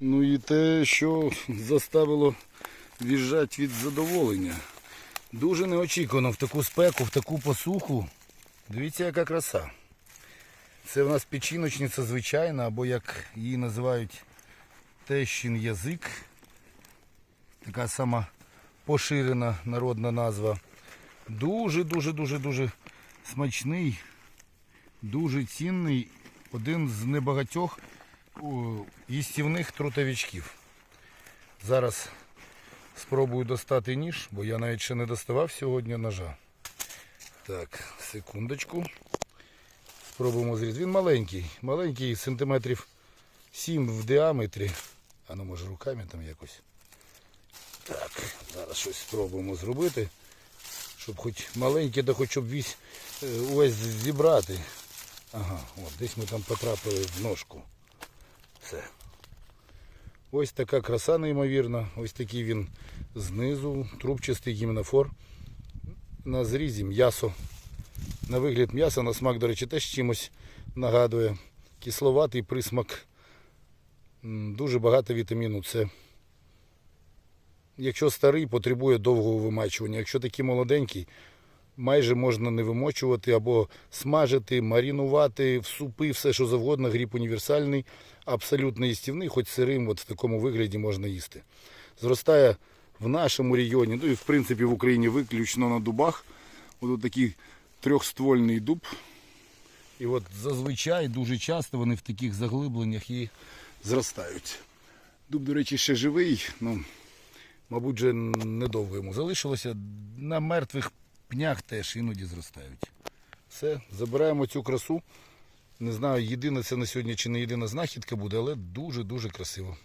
Ну і те, що заставило в'їжджати від задоволення. Дуже неочікувано в таку спеку, в таку посуху. Дивіться, яка краса. Це в нас печіночниця звичайна, або як її називають тещин язик. Така сама поширена народна назва. Дуже-дуже дуже дуже смачний, дуже цінний, один з небагатьох їстівних трутовичків. Зараз спробую достати ніж, бо я навіть ще не доставав сьогодні ножа. Так, секундочку. Спробуємо зрізати. Він маленький, маленький, сантиметрів 7 в діаметрі. А ну може руками там якось. Так, зараз щось спробуємо зробити. Щоб хоч маленький, да хоч щоб весь, е, увесь зібрати. Ага, от десь ми там потрапили в ножку. Все. Ось така краса неймовірна. Ось такий він знизу, трубчастий гімнофор. На зрізі м'ясо. На вигляд м'яса, на смак, до речі, теж чимось нагадує. Кисловатий присмак. Дуже багато вітаміну С. Якщо старий, потребує довгого вимачування. Якщо такий молоденький, майже можна не вимочувати або смажити, марінувати в супи, все що завгодно. Гріб універсальний, абсолютно їстівний, хоч сирим, от в такому вигляді можна їсти. Зростає в нашому регіоні, ну і в принципі в Україні виключно на дубах. Ось такий трьохствольний дуб. І от зазвичай дуже часто вони в таких заглибленнях і зростають. Дуб, до речі, ще живий, ну, мабуть, вже недовго йому залишилося. На мертвих пнях теж іноді зростають. Все, забираємо цю красу. Не знаю, єдина це на сьогодні чи не єдина знахідка буде, але дуже-дуже красиво.